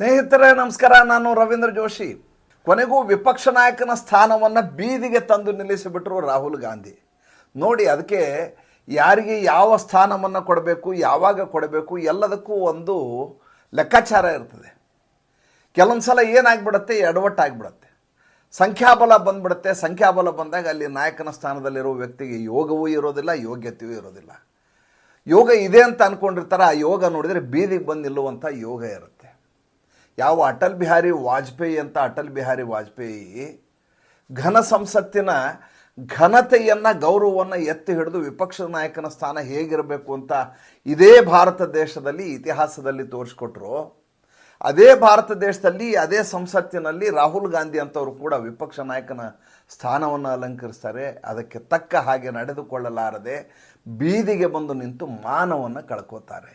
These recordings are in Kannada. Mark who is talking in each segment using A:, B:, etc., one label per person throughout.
A: ಸ್ನೇಹಿತರೆ, ನಮಸ್ಕಾರ. ನಾನು ರವೀಂದ್ರ ಜೋಶಿ. ಕೊನೆಗೂ ವಿಪಕ್ಷ ನಾಯಕನ ಸ್ಥಾನವನ್ನು ಬೀದಿಗೆ ತಂದು ನಿಲ್ಲಿಸಿಬಿಟ್ರು ರಾಹುಲ್ ಗಾಂಧಿ. ನೋಡಿ, ಅದಕ್ಕೆ ಯಾರಿಗೆ ಯಾವ ಸ್ಥಾನವನ್ನು ಕೊಡಬೇಕು, ಯಾವಾಗ ಕೊಡಬೇಕು, ಎಲ್ಲದಕ್ಕೂ ಒಂದು ಲೆಕ್ಕಾಚಾರ ಇರ್ತದೆ. ಕೆಲವೊಂದು ಸಲ ಏನಾಗ್ಬಿಡುತ್ತೆ, ಎಡವಟ್ಟಾಗ್ಬಿಡುತ್ತೆ. ಸಂಖ್ಯಾಬಲ ಬಂದ್ಬಿಡುತ್ತೆ. ಸಂಖ್ಯಾಬಲ ಬಂದಾಗ ಅಲ್ಲಿ ನಾಯಕನ ಸ್ಥಾನದಲ್ಲಿರೋ ವ್ಯಕ್ತಿಗೆ ಯೋಗವೂ ಇರೋದಿಲ್ಲ, ಯೋಗ್ಯತೆಯೂ ಇರೋದಿಲ್ಲ. ಯೋಗ ಇದೆ ಅಂತ ಅಂದ್ಕೊಂಡಿರ್ತಾರೆ ಆ ಯೋಗ ನೋಡಿದರೆ ಬೀದಿಗೆ ಬಂದು ನಿಲ್ಲುವಂಥ ಯೋಗ ಇರುತ್ತೆ. ಯಾವ ಅಟಲ್ ಬಿಹಾರಿ ವಾಜಪೇಯಿ ಅಂತ ಅಟಲ್ ಬಿಹಾರಿ ವಾಜಪೇಯಿ ಘನ ಸಂಸತ್ತಿನ ಘನತೆಯನ್ನು ಗೌರವವನ್ನು ಎತ್ತಿ ಹಿಡಿದು ವಿಪಕ್ಷ ನಾಯಕನ ಸ್ಥಾನ ಹೇಗಿರಬೇಕು ಅಂತ ಇದೇ ಭಾರತ ದೇಶದಲ್ಲಿ ಇತಿಹಾಸದಲ್ಲಿ ತೋರಿಸ್ಕೊಟ್ರು. ಅದೇ ಭಾರತ ದೇಶದಲ್ಲಿ, ಅದೇ ಸಂಸತ್ತಿನಲ್ಲಿ ರಾಹುಲ್ ಗಾಂಧಿ ಅಂತವರು ಕೂಡ ವಿಪಕ್ಷ ನಾಯಕನ ಸ್ಥಾನವನ್ನು ಅಲಂಕರಿಸ್ತಾರೆ. ಅದಕ್ಕೆ ತಕ್ಕ ಹಾಗೆ ನಡೆದುಕೊಳ್ಳಲಾರದೆ ಬೀದಿಗೆ ಬಂದು ನಿಂತು ಮಾನವನ್ನು ಕಳ್ಕೋತಾರೆ.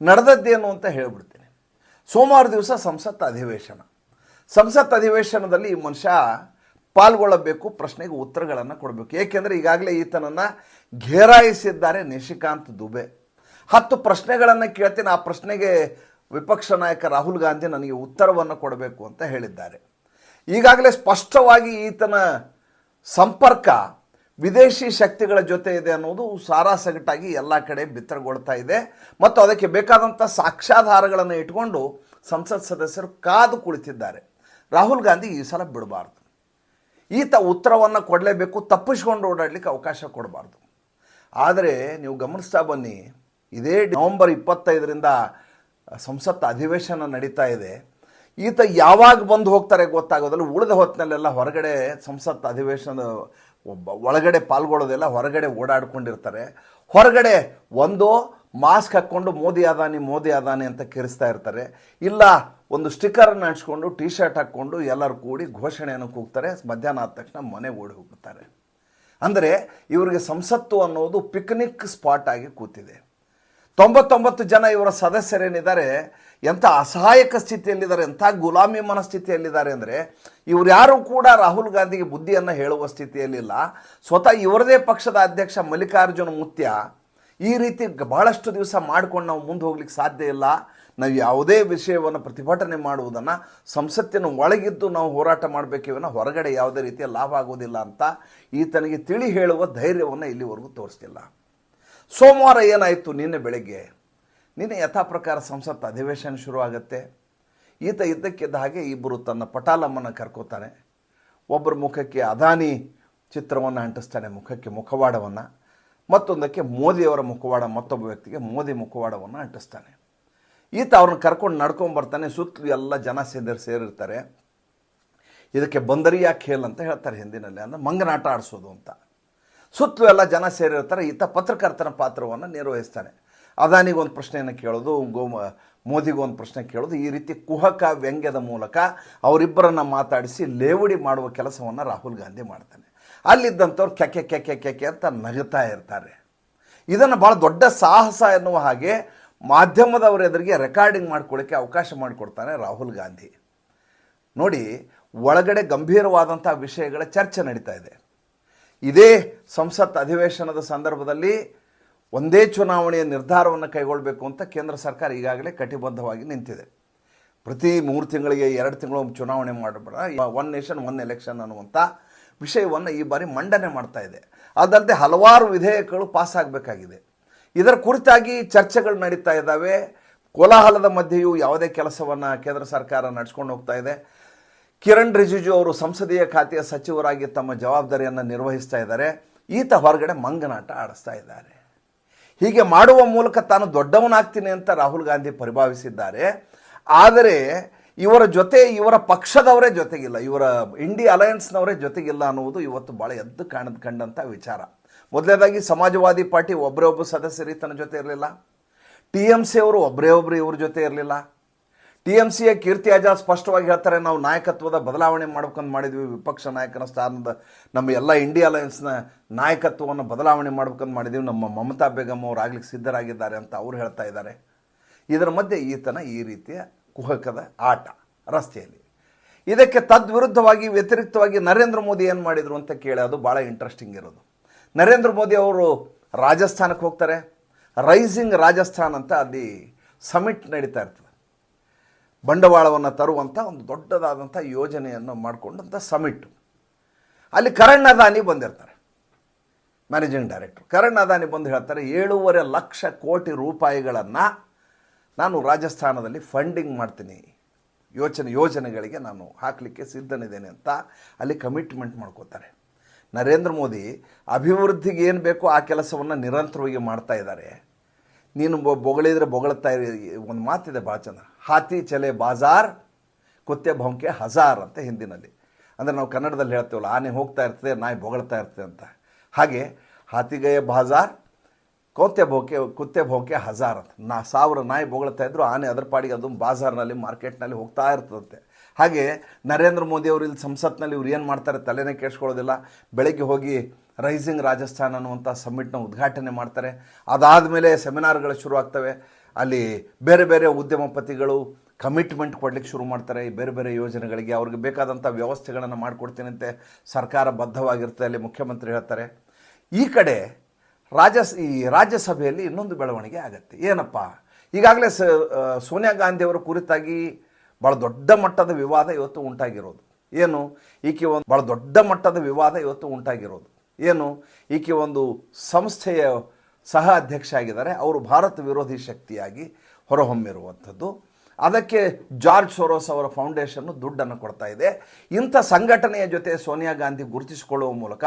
A: ನಡೆದದ್ದೇನು ಅಂತ ಹೇಳ್ಬಿಡ್ತೀನಿ. ಸೋಮವಾರ ದಿವಸ ಸಂಸತ್ ಅಧಿವೇಶನ. ಸಂಸತ್ ಅಧಿವೇಶನದಲ್ಲಿ ಈ ಮನುಷ್ಯ ಪಾಲ್ಗೊಳ್ಳಬೇಕು, ಪ್ರಶ್ನೆಗೆ ಉತ್ತರಗಳನ್ನು ಕೊಡಬೇಕು. ಏಕೆಂದರೆ ಈಗಾಗಲೇ ಈತನನ್ನು ಘೇರಾಯಿಸಿದ್ದಾರೆ ನಿಶಿಕಾಂತ್ ದುಬೆ. ಹತ್ತು ಪ್ರಶ್ನೆಗಳನ್ನು ಕೇಳ್ತೀನಿ. ಆ ಪ್ರಶ್ನೆಗೆ ವಿಪಕ್ಷ ನಾಯಕ ರಾಹುಲ್ ಗಾಂಧಿ ನನಗೆ ಉತ್ತರವನ್ನು ಕೊಡಬೇಕು ಅಂತ ಹೇಳಿದ್ದಾರೆ. ಈಗಾಗಲೇ ಸ್ಪಷ್ಟವಾಗಿ ಈತನ ಸಂಪರ್ಕ ವಿದೇಶಿ ಶಕ್ತಿಗಳ ಜೊತೆ ಇದೆ ಅನ್ನೋದು ಸಾರಾಸಗಟಾಗಿ ಎಲ್ಲ ಕಡೆ ಬಿತ್ತರಗೊಳ್ತಾ ಇದೆ. ಮತ್ತು ಅದಕ್ಕೆ ಬೇಕಾದಂಥ ಸಾಕ್ಷ್ಯಾಧಾರಗಳನ್ನು ಇಟ್ಕೊಂಡು ಸಂಸತ್ ಸದಸ್ಯರು ಕಾದು ಕುಳಿತಿದ್ದಾರೆ. ರಾಹುಲ್ ಗಾಂಧಿ ಈ ಸಲ ಬಿಡಬಾರ್ದು. ಈತ ಉತ್ತರವನ್ನು ಕೊಡಲೇಬೇಕು, ತಪ್ಪಿಸ್ಕೊಂಡು ಓಡಾಡಲಿಕ್ಕೆ ಅವಕಾಶ ಕೊಡಬಾರ್ದು. ಆದರೆ ನೀವು ಗಮನಿಸ್ತಾ ಬನ್ನಿ, ಇದೇ ನವಂಬರ್ ಇಪ್ಪತ್ತೈದರಿಂದ ಸಂಸತ್ ಅಧಿವೇಶನ ನಡೀತಾ ಇದೆ. ಈತ ಯಾವಾಗ ಬಂದು ಹೋಗ್ತಾರೆ ಗೊತ್ತಾಗೋದಲ್ಲ. ಉಳಿದ ಹೊತ್ತಿನಲ್ಲೆಲ್ಲ ಹೊರಗಡೆ ಸಂಸತ್ ಅಧಿವೇಶನದ ಒಬ್ಬ ಒಳಗಡೆ ಪಾಲ್ಗೊಳ್ಳೋದೆಲ್ಲ ಹೊರಗಡೆ ಓಡಾಡ್ಕೊಂಡಿರ್ತಾರೆ. ಹೊರಗಡೆ ಒಂದು ಮಾಸ್ಕ್ ಹಾಕ್ಕೊಂಡು ಮೋದಿ ಅದಾನಿ ಮೋದಿ ಅದಾನಿ ಅಂತ ಕಿರಿಸ್ತಾ ಇರ್ತಾರೆ. ಇಲ್ಲ, ಒಂದು ಸ್ಟಿಕ್ಕರನ್ನು ಹಂಚ್ಕೊಂಡು ಟಿ ಶರ್ಟ್ ಹಾಕ್ಕೊಂಡು ಎಲ್ಲರೂ ಕೂಡಿ ಘೋಷಣೆಯನ್ನು ಕೂಗ್ತಾರೆ. ಮಧ್ಯಾಹ್ನ ಆದ ತಕ್ಷಣ ಮನೆ ಓಡಿ ಹೋಗ್ತಾರೆ ಅಂದರೆ ಇವರಿಗೆ ಸಂಸತ್ತು ಅನ್ನೋದು ಪಿಕ್ನಿಕ್ ಸ್ಪಾಟ್ ಆಗಿ ಕೂತಿದೆ. ತೊಂಬತ್ತೊಂಬತ್ತು ಜನ ಇವರ ಸದಸ್ಯರೇನಿದ್ದಾರೆ, ಎಂಥ ಅಸಹಾಯಕ ಸ್ಥಿತಿಯಲ್ಲಿದ್ದಾರೆ, ಎಂಥ ಗುಲಾಮಿ ಮನಸ್ಥಿತಿಯಲ್ಲಿದ್ದಾರೆ ಅಂದರೆ ಇವ್ರು ಯಾರು ಕೂಡ ರಾಹುಲ್ ಗಾಂಧಿಗೆ ಬುದ್ಧಿಯನ್ನು ಹೇಳುವ ಸ್ಥಿತಿಯಲ್ಲಿಲ್ಲ ಸ್ವತಃ ಇವರದೇ ಪಕ್ಷದ ಅಧ್ಯಕ್ಷ ಮಲ್ಲಿಕಾರ್ಜುನ ಮುತ್ಯ ಈ ರೀತಿ ಬಹಳಷ್ಟು ದಿವಸ ಮಾಡ್ಕೊಂಡು ನಾವು ಮುಂದೆ ಹೋಗ್ಲಿಕ್ಕೆ ಸಾಧ್ಯ ಇಲ್ಲ. ನಾವು ಯಾವುದೇ ವಿಷಯವನ್ನು ಪ್ರತಿಭಟನೆ ಮಾಡುವುದನ್ನು, ಸಂಸತ್ತಿನ ಒಳಗಿದ್ದು ನಾವು ಹೋರಾಟ ಮಾಡಬೇಕಿವನ್ನ ಹೊರಗಡೆ ಯಾವುದೇ ರೀತಿಯ ಲಾಭ ಆಗೋದಿಲ್ಲ ಅಂತ ಈತನಿಗೆ ತಿಳಿ ಹೇಳುವ ಧೈರ್ಯವನ್ನು ಇಲ್ಲಿವರೆಗೂ ತೋರಿಸ್ತಿಲ್ಲ. ಸೋಮವಾರ ಏನಾಯಿತು ನಿನ್ನೆ ಬೆಳಗ್ಗೆ? ನಿನ್ನೆ ಯಥಾ ಪ್ರಕಾರ ಸಂಸತ್ ಅಧಿವೇಶನ ಶುರುವಾಗುತ್ತೆ. ಈತ ಇದ್ದಕ್ಕಿದ್ದ ಹಾಗೆ ಇಬ್ಬರು ತನ್ನ ಪಟಾಲಮ್ಮನ ಕರ್ಕೋತಾನೆ. ಒಬ್ಬರ ಮುಖಕ್ಕೆ ಅದಾನಿ ಚಿತ್ರವನ್ನು ಅಂಟಿಸ್ತಾನೆ, ಮುಖಕ್ಕೆ ಮುಖವಾಡವನ್ನು. ಮತ್ತೊಂದಕ್ಕೆ ಮೋದಿಯವರ ಮುಖವಾಡ, ಮತ್ತೊಬ್ಬ ವ್ಯಕ್ತಿಗೆ ಮೋದಿ ಮುಖವಾಡವನ್ನು ಅಂಟಿಸ್ತಾನೆ. ಈತ ಅವ್ರನ್ನ ಕರ್ಕೊಂಡು ನಡ್ಕೊಂಡು ಬರ್ತಾನೆ, ಸುತ್ತಲೂ ಎಲ್ಲ ಜನ ಸೇರಿ, ಸೇರಿರ್ತಾರೆ. ಇದಕ್ಕೆ ಬಂದರಿಯಾ ಖೇಲ್ ಅಂತ ಹೇಳ್ತಾರೆ ಹಿಂದಿನಲ್ಲಿ, ಅಂದರೆ ಮಂಗನಾಟ ಆಡಿಸೋದು ಅಂತ. ಸುತ್ತಲೂ ಎಲ್ಲ ಜನ ಸೇರಿರ್ತಾರೆ, ಈತ ಪತ್ರಕರ್ತನ ಪಾತ್ರವನ್ನು ನಿರ್ವಹಿಸ್ತಾನೆ. ಅದಾನಿಗೊಂದು ಪ್ರಶ್ನೆಯನ್ನು ಕೇಳೋದು, ಗೋ ಮೋದಿಗೊಂದು ಪ್ರಶ್ನೆ ಕೇಳೋದು, ಈ ರೀತಿ ಕುಹಕ ವ್ಯಂಗ್ಯದ ಮೂಲಕ ಅವರಿಬ್ಬರನ್ನು ಮಾತಾಡಿಸಿ ಲೇವಡಿ ಮಾಡುವ ಕೆಲಸವನ್ನು ರಾಹುಲ್ ಗಾಂಧಿ ಮಾಡ್ತಾನೆ. ಅಲ್ಲಿದ್ದಂಥವ್ರು ಕೆಕೆ ಕೆಕೆ ಕೆಕೆ ಅಂತ ನಗುತ್ತಾ ಇರ್ತಾರೆ. ಇದನ್ನು ಭಾಳ ದೊಡ್ಡ ಸಾಹಸ ಎನ್ನುವ ಹಾಗೆ ಮಾಧ್ಯಮದವರ ಎದುರಿಗೆ ರೆಕಾರ್ಡಿಂಗ್ ಮಾಡ್ಕೊಳ್ಳಿಕ್ಕೆ ಅವಕಾಶ ಮಾಡಿಕೊಡ್ತಾನೆ ರಾಹುಲ್ ಗಾಂಧಿ. ನೋಡಿ, ಒಳಗಡೆ ಗಂಭೀರವಾದಂಥ ವಿಷಯಗಳ ಚರ್ಚೆ ನಡೀತಾ ಇದೆ. ಇದೇ ಸಂಸತ್ ಅಧಿವೇಶನದ ಸಂದರ್ಭದಲ್ಲಿ ಒಂದೇ ಚುನಾವಣೆಯ ನಿರ್ಧಾರವನ್ನು ಕೈಗೊಳ್ಳಬೇಕು ಅಂತ ಕೇಂದ್ರ ಸರ್ಕಾರ ಈಗಾಗಲೇ ಕಟಿಬದ್ಧವಾಗಿ ನಿಂತಿದೆ. ಪ್ರತಿ ಮೂರು ತಿಂಗಳಿಗೆ ಎರಡು ತಿಂಗಳು ಚುನಾವಣೆ ಮಾಡಬೇಡ ಒನ್ ನೇಷನ್ ಒನ್ ಎಲೆಕ್ಷನ್ ಅನ್ನುವಂಥ ವಿಷಯವನ್ನು ಈ ಬಾರಿ ಮಂಡನೆ ಮಾಡ್ತಾ ಇದೆ. ಅದಲ್ಲದೆ ಹಲವಾರು ವಿಧೇಯಕಗಳು ಪಾಸ್ ಆಗಬೇಕಾಗಿದೆ. ಇದರ ಕುರಿತಾಗಿ ಚರ್ಚೆಗಳು ನಡೀತಾ ಇದ್ದಾವೆ. ಕೋಲಾಹಲದ ಮಧ್ಯೆಯೂ ಯಾವುದೇ ಕೆಲಸವನ್ನು ಕೇಂದ್ರ ಸರ್ಕಾರ ನಡೆಸ್ಕೊಂಡು ಹೋಗ್ತಾ ಇದೆ. ಕಿರಣ್ ರಿಜಿಜು ಅವರು ಸಂಸದೀಯ ಖಾತೆಯ ಸಚಿವರಾಗಿ ತಮ್ಮ ಜವಾಬ್ದಾರಿಯನ್ನು ನಿರ್ವಹಿಸ್ತಾ ಇದ್ದಾರೆ. ಈತ ಹೊರಗಡೆ ಮಂಗನಾಟ ಆಡಿಸ್ತಾ ಇದ್ದಾರೆ. ಹೀಗೆ ಮಾಡುವ ಮೂಲಕ ತಾನು ದೊಡ್ಡವನಾಗ್ತೀನಿ ಅಂತ ರಾಹುಲ್ ಗಾಂಧಿ ಪರಿಭಾವಿಸಿದ್ದಾರೆ. ಆದರೆ ಇವರ ಜೊತೆ, ಇವರ ಪಕ್ಷದವರೇ ಜೊತೆಗಿಲ್ಲ, ಇವರ ಇಂಡಿ ಅಲಯನ್ಸ್ನವರೇ ಜೊತೆಗಿಲ್ಲ ಅನ್ನುವುದು ಇವತ್ತು ಭಾಳ ಎದ್ದು ಕಾಣದ್ ಕಂಡಂಥ ವಿಚಾರ. ಮೊದಲನೇದಾಗಿ ಸಮಾಜವಾದಿ ಪಾರ್ಟಿ ಒಬ್ಬರೇ ಒಬ್ಬ ಸದಸ್ಯರು ತನ್ನ ಜೊತೆ ಇರಲಿಲ್ಲ. ಟಿ ಎಂ ಸಿ ಅವರು ಒಬ್ಬರೇ ಒಬ್ಬರು ಇವ್ರ ಜೊತೆ ಇರಲಿಲ್ಲ. ಟಿ ಎಂ ಸಿಯ ಕೀರ್ತಿ ಆಜಾದ್ ಸ್ಪಷ್ಟವಾಗಿ ಹೇಳ್ತಾರೆ, ನಾವು ನಾಯಕತ್ವದ ಬದಲಾವಣೆ ಮಾಡ್ಕೊಂಡು ಮಾಡಿದ್ವಿ, ವಿಪಕ್ಷ ನಾಯಕನ ಸ್ಥಾನದ ನಮ್ಮ ಎಲ್ಲ ಇಂಡಿಯಾ ಅಲಯನ್ಸ್ನ ನಾಯಕತ್ವವನ್ನು ಬದಲಾವಣೆ ಮಾಡ್ಬೇಕಂತ ಮಾಡಿದ್ವಿ, ನಮ್ಮ ಮಮತಾ ಬೇಗಮ್ ಅವರು ಆಗ್ಲಿಕ್ಕೆ ಸಿದ್ಧರಾಗಿದ್ದಾರೆ ಅಂತ ಅವ್ರು ಹೇಳ್ತಾ ಇದ್ದಾರೆ. ಇದರ ಮಧ್ಯೆ ಈತನ ಈ ರೀತಿಯ ಕುಹಕದ ಆಟ ರಸ್ತೆಯಲ್ಲಿ. ಇದಕ್ಕೆ ತದ್ವಿರುದ್ಧವಾಗಿ, ವ್ಯತಿರಿಕ್ತವಾಗಿ ನರೇಂದ್ರ ಮೋದಿ ಏನು ಮಾಡಿದರು ಅಂತ ಕೇಳಿ, ಅದು ಭಾಳ ಇಂಟ್ರೆಸ್ಟಿಂಗ್ ಇರೋದು. ನರೇಂದ್ರ ಮೋದಿ ಅವರು ರಾಜಸ್ಥಾನಕ್ಕೆ ಹೋಗ್ತಾರೆ. ರೈಸಿಂಗ್ ರಾಜಸ್ಥಾನ್ ಅಂತ ಅಲ್ಲಿ ಸಮಿಟ್ ನಡೀತಾ ಇರ್ತದೆ. ಬಂಡವಾಳವನ್ನು ತರುವಂಥ ಒಂದು ದೊಡ್ಡದಾದಂಥ ಯೋಜನೆಯನ್ನು ಮಾಡಿಕೊಂಡಂಥ ಸಮಿಟ್. ಅಲ್ಲಿ ಕರಣ್ ಅದಾನಿ ಬಂದಿರ್ತಾರೆ ಮ್ಯಾನೇಜಿಂಗ್ ಡೈರೆಕ್ಟರ್ ಕರಣ್ ಅದಾನಿ ಬಂದು ಹೇಳ್ತಾರೆ, ಏಳೂವರೆ ಲಕ್ಷ ಕೋಟಿ ರೂಪಾಯಿಗಳನ್ನು ನಾನು ರಾಜಸ್ಥಾನದಲ್ಲಿ ಫಂಡಿಂಗ್ ಮಾಡ್ತೀನಿ. ಯೋಚನೆ, ಯೋಜನೆಗಳಿಗೆ ನಾನು ಹಾಕಲಿಕ್ಕೆ ಸಿದ್ಧನಿದ್ದೇನೆ ಅಂತ ಅಲ್ಲಿ ಕಮಿಟ್ಮೆಂಟ್ ಮಾಡ್ಕೋತಾರೆ. ನರೇಂದ್ರ ಮೋದಿ ಅಭಿವೃದ್ಧಿಗೆ ಏನು ಬೇಕೋ ಆ ಕೆಲಸವನ್ನು ನಿರಂತರವಾಗಿ ಮಾಡ್ತಾ ಇದ್ದಾರೆ. ನೀನು ಬೊಗಳಿದ್ರೆ ಬೊಗಳ್ತಾ ಇರಿ, ಒಂದು ಮಾತಿದೆ ಭಾಳ ಚಂದ. ಹಾತಿ ಚಲೆ ಬಾಜಾರ್ ಕುತ್ತೆ ಭೌಂಕೆ ಹಜಾರ್ ಅಂತ ಹಿಂದಿನಲ್ಲಿ. ಅಂದರೆ ನಾವು ಕನ್ನಡದಲ್ಲಿ ಹೇಳ್ತೇವಲ್ಲ, ಆನೆ ಹೋಗ್ತಾ ಇರ್ತದೆ, ನಾಯಿ ಬೊಗಳ್ತಾ ಇರ್ತದೆ ಅಂತ. ಹಾಗೆ ಹಾತಿಗೆಯ ಬಾಜಾರ್ ಕೋತೆ ಭೋಕೆ ಕುತ್ತೆ ಭೋಕೆ ಹಜಾರ್ ಅಂತ. ನಾ ಸಾವಿರ ನಾಯಿ ಬೊಗಳ್ತಾ ಇದ್ರು, ಆನೆ ಅದರ ಪಾಡಿಗೆ ಅದು ಬಾಜಾರ್ನಲ್ಲಿ, ಮಾರ್ಕೆಟ್ನಲ್ಲಿ ಹೋಗ್ತಾ ಇರ್ತದಂತೆ. ಹಾಗೆ ನರೇಂದ್ರ ಮೋದಿ ಅವರು ಇಲ್ಲಿ ಸಂಸತ್ನಲ್ಲಿ ಇವ್ರು ಏನು ಮಾಡ್ತಾರೆ ತಲೆನೇ ಕೇಳಿಸ್ಕೊಳ್ಳೋದಿಲ್ಲ ಬೆಳಗ್ಗೆ ಹೋಗಿ ರೈಸಿಂಗ್ ರಾಜಸ್ಥಾನ್ ಅನ್ನುವಂಥ ಸಮ್ಮಿಟ್ನ ಉದ್ಘಾಟನೆ ಮಾಡ್ತಾರೆ. ಅದಾದಮೇಲೆ ಸೆಮಿನಾರ್ಗಳು ಶುರು ಆಗ್ತವೆ ಅಲ್ಲಿ ಬೇರೆ ಬೇರೆ ಉದ್ಯಮಪತಿಗಳು ಕಮಿಟ್ಮೆಂಟ್ ಕೊಡ್ಲಿಕ್ಕೆ ಶುರು ಮಾಡ್ತಾರೆ. ಈ ಬೇರೆ ಬೇರೆ ಯೋಜನೆಗಳಿಗೆ ಅವ್ರಿಗೆ ಬೇಕಾದಂಥ ವ್ಯವಸ್ಥೆಗಳನ್ನು ಮಾಡಿಕೊಡ್ತೀನಿ ಅಂತೆ ಸರ್ಕಾರ ಬದ್ಧವಾಗಿರುತ್ತೆ ಅಲ್ಲಿ ಮುಖ್ಯಮಂತ್ರಿ ಹೇಳ್ತಾರೆ. ಈ ಕಡೆ ರಾಜ್ಯ ಈ ರಾಜ್ಯಸಭೆಯಲ್ಲಿ ಇನ್ನೊಂದು ಬೆಳವಣಿಗೆ ಆಗತ್ತೆ. ಏನಪ್ಪ? ಈಗಾಗಲೇ ಸ ಸೋನಿಯಾ ಗಾಂಧಿಯವರ ಕುರಿತಾಗಿ ಭಾಳ ದೊಡ್ಡ ಮಟ್ಟದ ವಿವಾದ ಇವತ್ತು ಉಂಟಾಗಿರೋದು. ಏನು? ಈಕೆ ಒಂದು ಭಾಳ ದೊಡ್ಡ ಮಟ್ಟದ ವಿವಾದ ಇವತ್ತು ಉಂಟಾಗಿರೋದು. ಏನು? ಈಕೆ ಒಂದು ಸಂಸ್ಥೆಯ ಸಹ ಅಧ್ಯಕ್ಷ ಆಗಿದ್ದಾರೆ ಅವರು ಭಾರತ ವಿರೋಧಿ ಶಕ್ತಿಯಾಗಿ ಹೊರಹೊಮ್ಮಿರುವಂಥದ್ದು. ಅದಕ್ಕೆ ಜಾರ್ಜ್ ಸೋರೋಸ್ ಅವರ ಫೌಂಡೇಶನ್ನು ದುಡ್ಡನ್ನು ಕೊಡ್ತಾ ಇದೆ. ಇಂಥ ಸಂಘಟನೆಯ ಜೊತೆ ಸೋನಿಯಾ ಗಾಂಧಿ ಗುರುತಿಸಿಕೊಳ್ಳುವ ಮೂಲಕ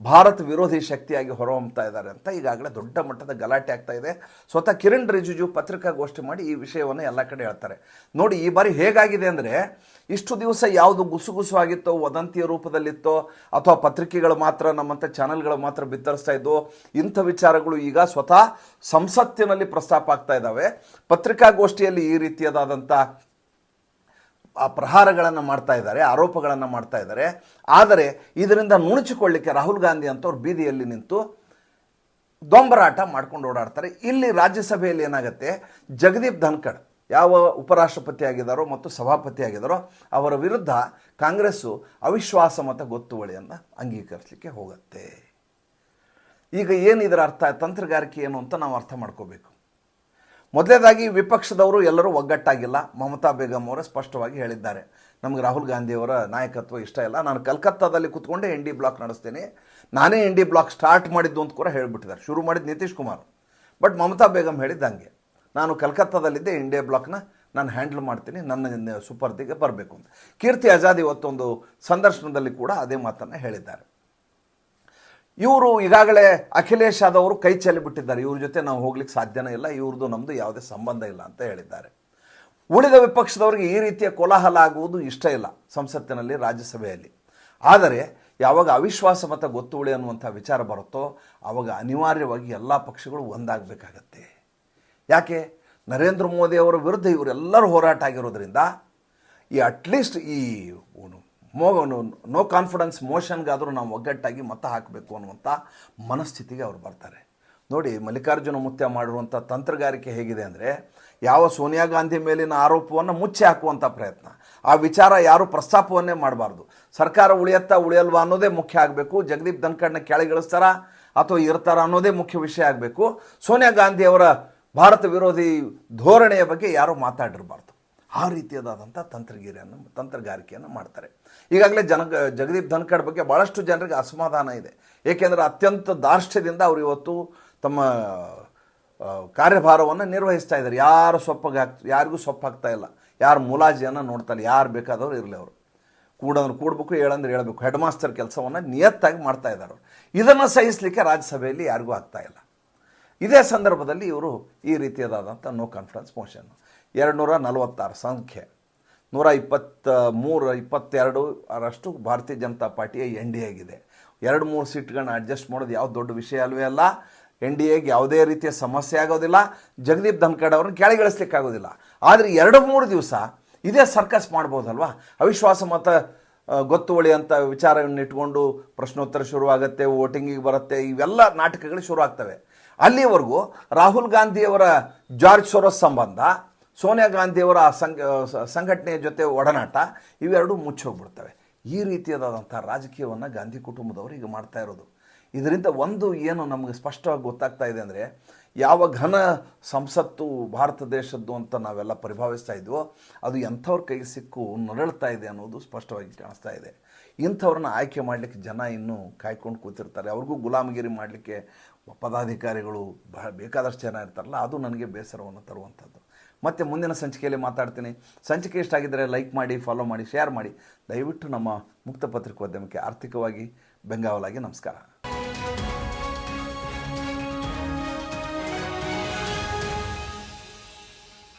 A: ಭಾರತ ವಿರೋಧಿ ಶಕ್ತಿಯಾಗಿ ಹೊರಹೊಮ್ತಾ ಇದ್ದಾರೆ ಅಂತ ಈಗಾಗಲೇ ದೊಡ್ಡ ಮಟ್ಟದ ಗಲಾಟೆ ಆಗ್ತಾ ಇದೆ. ಸ್ವತಃ ಕಿರಣ್ ರಿಜಿಜು ಪತ್ರಿಕಾಗೋಷ್ಠಿ ಮಾಡಿ ಈ ವಿಷಯವನ್ನು ಎಲ್ಲ ಕಡೆ ಹೇಳ್ತಾರೆ. ನೋಡಿ, ಈ ಬಾರಿ ಹೇಗಾಗಿದೆ ಅಂದರೆ ಇಷ್ಟು ದಿವಸ ಯಾವುದು ಗುಸುಗುಸು ಆಗಿತ್ತೋ, ವದಂತಿಯ ರೂಪದಲ್ಲಿತ್ತೋ, ಅಥವಾ ಪತ್ರಿಕೆಗಳು ಮಾತ್ರ, ನಮ್ಮಂಥ ಚಾನೆಲ್ಗಳು ಮಾತ್ರ ಬಿತ್ತರಿಸ್ತಾ ಇದ್ದೋ ಇಂಥ ವಿಚಾರಗಳು ಈಗ ಸ್ವತಃ ಸಂಸತ್ತಿನಲ್ಲಿ ಪ್ರಸ್ತಾಪ ಆಗ್ತಾ ಇದ್ದಾವೆ. ಪತ್ರಿಕಾಗೋಷ್ಠಿಯಲ್ಲಿ ಈ ರೀತಿಯಾದಂಥ ಆ ಪ್ರಹಾರಗಳನ್ನು ಮಾಡ್ತಾ ಇದ್ದಾರೆ, ಆರೋಪಗಳನ್ನು ಮಾಡ್ತಾ ಇದ್ದಾರೆ. ಆದರೆ ಇದರಿಂದ ನುಣುಚಿಕೊಳ್ಳಿಕ್ಕೆ ರಾಹುಲ್ ಗಾಂಧಿ ಅಂತವ್ರು ಬೀದಿಯಲ್ಲಿ ನಿಂತು ದೊಂಬರಾಟ ಮಾಡ್ಕೊಂಡು ಓಡಾಡ್ತಾರೆ. ಇಲ್ಲಿ ರಾಜ್ಯಸಭೆಯಲ್ಲಿ ಏನಾಗುತ್ತೆ, ಜಗದೀಪ್ ಧನ್ಕಡ್ ಯಾವ ಉಪರಾಷ್ಟ್ರಪತಿ ಆಗಿದ್ದಾರೋ ಮತ್ತು ಸಭಾಪತಿ ಆಗಿದ್ದಾರೋ ಅವರ ವಿರುದ್ಧ ಕಾಂಗ್ರೆಸ್ಸು ಅವಿಶ್ವಾಸ ಮತ ಗೊತ್ತುವಳಿಯನ್ನು ಅಂಗೀಕರಿಸಲಿಕ್ಕೆ ಹೋಗುತ್ತೆ. ಈಗ ಏನು ಇದರ ಅರ್ಥ? ತಂತ್ರಗಾರಿಕೆ ಏನು ಅಂತ ನಾವು ಅರ್ಥ ಮಾಡ್ಕೋಬೇಕು. ಮೊದಲೇದಾಗಿ ವಿಪಕ್ಷದವರು ಎಲ್ಲರೂ ಒಗ್ಗಟ್ಟಾಗಿಲ್ಲ. ಮಮತಾ ಬೇಗಂ ಅವರ ಸ್ಪಷ್ಟವಾಗಿ ಹೇಳಿದ್ದಾರೆ. ನಮಗೆ ರಾಹುಲ್ ಗಾಂಧಿಯವರ ನಾಯಕತ್ವ ಇಷ್ಟ ಇಲ್ಲ. ನಾನು ಕಲ್ಕತ್ತಾದಲ್ಲಿ ಕೂತ್ಕೊಂಡೆ ಎನ್ ಡಿ ಬ್ಲಾಕ್ ನಡೆಸ್ತೇನೆ. ನಾನೇ ಎನ್ ಡಿ ಬ್ಲಾಕ್ ಸ್ಟಾರ್ಟ್ ಮಾಡಿದ್ದು ಅಂತ ಕೂಡ ಹೇಳಿಬಿಟ್ಟಿದ್ದಾರೆ. ಶುರು ಮಾಡಿದ್ದು ನಿತೀಶ್ ಕುಮಾರ್. ಬಟ್ ಮಮತಾ ಬೇಗಂ ಹೇಳಿದ್ದಂಗೆ. ನಾನು ಕಲ್ಕತ್ತಾದಲ್ಲಿದ್ದೆ ಇಂಡಿಯಾ ಬ್ಲಾಕ್ನ ನಾನು ಹ್ಯಾಂಡಲ್ ಮಾಡ್ತೀನಿ, ನನ್ನ ಸುಪರ್ದಿಗೆ ಬರಬೇಕು ಅಂತ. ಕೀರ್ತಿ ಆಜಾದ್ ಇವತ್ತೊಂದು ಸಂದರ್ಶನದಲ್ಲಿ ಕೂಡ ಅದೇ ಮಾತನ್ನು ಹೇಳಿದ್ದಾರೆ. ಇವರು ಈಗಾಗಲೇ ಅಖಿಲೇಶ್ ಯಾದವ್ ಕೈ ಚೆಲ್ಲಿಬಿಟ್ಟಿದ್ದಾರೆ ಇವ್ರ ಜೊತೆ ನಾವು ಹೋಗ್ಲಿಕ್ಕೆ ಸಾಧ್ಯನೇ ಇಲ್ಲ ಇವ್ರದ್ದು ನಮ್ಮದು ಯಾವುದೇ ಸಂಬಂಧ ಇಲ್ಲ ಅಂತ ಹೇಳಿದ್ದಾರೆ. ಉಳಿದ ವಿಪಕ್ಷದವರಿಗೆ ಈ ರೀತಿಯ ಕೋಲಾಹಲ ಆಗುವುದು ಇಷ್ಟ ಇಲ್ಲ ಸಂಸತ್ತಿನಲ್ಲಿ, ರಾಜ್ಯಸಭೆಯಲ್ಲಿ. ಆದರೆ, ಯಾವಾಗ ಅವಿಶ್ವಾಸ ಮತ ಗೊತ್ತುವಳಿ ಅನ್ನುವಂಥ ವಿಚಾರ ಬರುತ್ತೋ ಆವಾಗ ಅನಿವಾರ್ಯವಾಗಿ ಎಲ್ಲ ಪಕ್ಷಗಳು ಒಂದಾಗಬೇಕಾಗತ್ತೆ. ಯಾಕೆ? ನರೇಂದ್ರ ಮೋದಿ ಅವರ ವಿರುದ್ಧ ಇವರೆಲ್ಲರೂ ಹೋರಾಟ ಆಗಿರೋದ್ರಿಂದ ಈ ಅಟ್ಲೀಸ್ಟ್ ಈ ಮೋ ನೋ ಕಾನ್ಫಿಡೆನ್ಸ್ ಮೋಷನ್ಗಾದರೂ ನಾವು ಒಗ್ಗಟ್ಟಾಗಿ ಮತ ಹಾಕಬೇಕು ಅನ್ನುವಂಥ ಮನಸ್ಥಿತಿಗೆ ಅವರು ಬರ್ತಾರೆ. ನೋಡಿ, ಮಲ್ಲಿಕಾರ್ಜುನ ಮುತ್ಯ ಮಾಡಿರುವಂಥ ತಂತ್ರಗಾರಿಕೆ ಹೇಗಿದೆ ಅಂದರೆ ಯಾವ ಸೋನಿಯಾ ಗಾಂಧಿ ಮೇಲಿನ ಆರೋಪವನ್ನು ಮುಚ್ಚಿ ಹಾಕುವಂಥ ಪ್ರಯತ್ನ. ಆ ವಿಚಾರ ಯಾರು ಪ್ರಸ್ತಾಪವನ್ನೇ ಮಾಡಬಾರ್ದು. ಸರ್ಕಾರ ಉಳಿಯತ್ತಾ ಉಳಿಯಲ್ವಾ ಅನ್ನೋದೇ ಮುಖ್ಯ ಆಗಬೇಕು. ಜಗದೀಪ್ ಧನ್ಕಡ್ನ ಕೆಳಗಿಳಿಸ್ತಾರ ಅಥವಾ ಇರ್ತಾರ ಅನ್ನೋದೇ ಮುಖ್ಯ ವಿಷಯ ಆಗಬೇಕು. ಸೋನಿಯಾ ಗಾಂಧಿ ಅವರ ಭಾರತ ವಿರೋಧಿ ಧೋರಣೆಯ ಬಗ್ಗೆ ಯಾರೂ ಮಾತಾಡಿರಬಾರ್ದು. ಆ ರೀತಿಯಾದಂಥ ತಂತ್ರಗಿರಿಯನ್ನು, ತಂತ್ರಗಾರಿಕೆಯನ್ನು ಮಾಡ್ತಾರೆ. ಈಗಾಗಲೇ ಜನ, ಜಗದೀಪ್ ಧನ್ಕಡ್ ಬಗ್ಗೆ ಭಾಳಷ್ಟು ಜನರಿಗೆ ಅಸಮಾಧಾನ ಇದೆ. ಏಕೆಂದರೆ ಅತ್ಯಂತ ದಾರ್ಷ್ಟ್ಯದಿಂದ ಅವರು ಇವತ್ತು ತಮ್ಮ ಕಾರ್ಯಭಾರವನ್ನು ನಿರ್ವಹಿಸ್ತಾ ಇದ್ದಾರೆ. ಯಾರು ಸೊಪ್ಪಗೆ ಹಾಕ್, ಯಾರಿಗೂ ಸೊಪ್ಪು ಹಾಕ್ತಾ ಇಲ್ಲ. ಯಾರು ಮುಲಾಜಿಯನ್ನು ನೋಡ್ತಾರೆ, ಯಾರು ಬೇಕಾದವರು ಇರಲಿ ಅವರು. ಕೂಡಂದ್ರೆ ಕೂಡಬೇಕು, ಹೇಳಂದ್ರೆ ಹೇಳಬೇಕು. ಹೆಡ್ ಮಾಸ್ಟರ್ ಕೆಲಸವನ್ನು ನಿಯತ್ತಾಗಿ ಮಾಡ್ತಾ ಇದ್ದಾರೆ ಅವರು. ಇದನ್ನು ಸಹಿಸಲಿಕ್ಕೆ ರಾಜ್ಯಸಭೆಯಲ್ಲಿ ಯಾರಿಗೂ ಆಗ್ತಾ ಇಲ್ಲ. ಇದೇ ಸಂದರ್ಭದಲ್ಲಿ ಇವರು ಈ ರೀತಿಯದಾದಂಥ ನೋ ಕಾನ್ಫಿಡೆನ್ಸ್ ಮೋಷನ್ ಎರಡು ನೂರ ನಲವತ್ತಾರು ಸಂಖ್ಯೆ. ನೂರ ಇಪ್ಪತ್ತ ಮೂರು, ಇಪ್ಪತ್ತೆರಡು ಅರಷ್ಟು ಭಾರತೀಯ ಜನತಾ ಪಾರ್ಟಿಯ ಎನ್ ಡಿ ಎಗಿದೆ ಎರಡು ಮೂರು ಸೀಟ್ಗಳನ್ನ ಅಡ್ಜಸ್ಟ್ ಮಾಡೋದು ಯಾವ ದೊಡ್ಡ ವಿಷಯ ಅಲ್ವೇ ಅಲ್ಲ. ಎನ್ ಡಿ ಎಗೆ ಯಾವುದೇ ರೀತಿಯ ಸಮಸ್ಯೆ ಆಗೋದಿಲ್ಲ. ಜಗದೀಪ್ ಧನ್ಕಡ್ ಅವ್ರನ್ನ ಕೆಳಗಿಳಿಸ್ಲಿಕ್ಕಾಗೋದಿಲ್ಲ. ಆದರೆ ಎರಡು ಮೂರು ದಿವಸ ಇದೇ ಸರ್ಕಸ್ ಮಾಡ್ಬೋದಲ್ವಾ? ಅವಿಶ್ವಾಸ ಮತ ಗೊತ್ತುವಳಿ ಅಂತ ವಿಚಾರವನ್ನು ಇಟ್ಕೊಂಡು ಪ್ರಶ್ನೋತ್ತರ ಶುರುವಾಗುತ್ತೆ ವೋಟಿಂಗಿಗೆ ಬರುತ್ತೆ, ಇವೆಲ್ಲ ನಾಟಕಗಳು ಶುರು ಆಗ್ತವೆ ಅಲ್ಲಿವರೆಗೂ ರಾಹುಲ್ ಗಾಂಧಿಯವರ ಜಾರ್ಜ್ ಸೊರೋಸ್ ಸಂಬಂಧ, ಸೋನಿಯಾ ಗಾಂಧಿಯವರ ಸಂಘ, ಸಂಘಟನೆಯ ಜೊತೆ ಒಡನಾಟ, ಇವೆರಡೂ ಮುಚ್ಚೋಗ್ಬಿಡ್ತವೆ ಈ ರೀತಿಯಾದಂಥ ರಾಜಕೀಯವನ್ನು ಗಾಂಧಿ ಕುಟುಂಬದವರು ಈಗ ಮಾಡ್ತಾ ಇರೋದು. ಇದರಿಂದ ಒಂದು ಏನು ನಮಗೆ ಸ್ಪಷ್ಟವಾಗಿ ಗೊತ್ತಾಗ್ತಾ ಇದೆ ಅಂದರೆ, ಯಾವ ಘನ ಸಂಸತ್ತು ಭಾರತ ದೇಶದ್ದು ಅಂತ ನಾವೆಲ್ಲ ಪರಿಭಾವಿಸ್ತಾ ಇದ್ವೋ, ಅದು ಎಂಥವ್ರ ಕೈಗೆ ಸಿಕ್ಕು ನರಳ್ತಾ ಇದೆ ಅನ್ನೋದು ಸ್ಪಷ್ಟವಾಗಿ ಕಾಣಿಸ್ತಾ ಇದೆ. ಇಂಥವ್ರನ್ನ ಆಯ್ಕೆ ಮಾಡಲಿಕ್ಕೆ ಜನ ಇನ್ನೂ ಕಾಯ್ಕೊಂಡು ಕೂತಿರ್ತಾರೆ. ಅವ್ರಿಗೂ ಗುಲಾಮಗಿರಿ ಮಾಡಲಿಕ್ಕೆ ಪದಾಧಿಕಾರಿಗಳು ಬಹಳ ಬೇಕಾದಷ್ಟು ಜನ ಇರ್ತಾರಲ್ಲ, ಅದು ನನಗೆ ಬೇಸರವನ್ನು ತರುವಂಥದ್ದು. ಮತ್ತೆ ಮುಂದಿನ ಸಂಚಿಕೆಯಲ್ಲಿ ಮಾತಾಡ್ತೀನಿ. ಸಂಚಿಕೆ ಇಷ್ಟ ಆಗಿದ್ದರೆ ಲೈಕ್ ಮಾಡಿ, ಫಾಲೋ ಮಾಡಿ, ಶೇರ್ ಮಾಡಿ. ದಯವಿಟ್ಟು ನಮ್ಮ ಮುಕ್ತ ಪತ್ರಿಕೋದ್ಯಮಕ್ಕೆ ಆರ್ಥಿಕವಾಗಿ ಬೆಂಗಾವಲಾಗಿ ನಮಸ್ಕಾರ.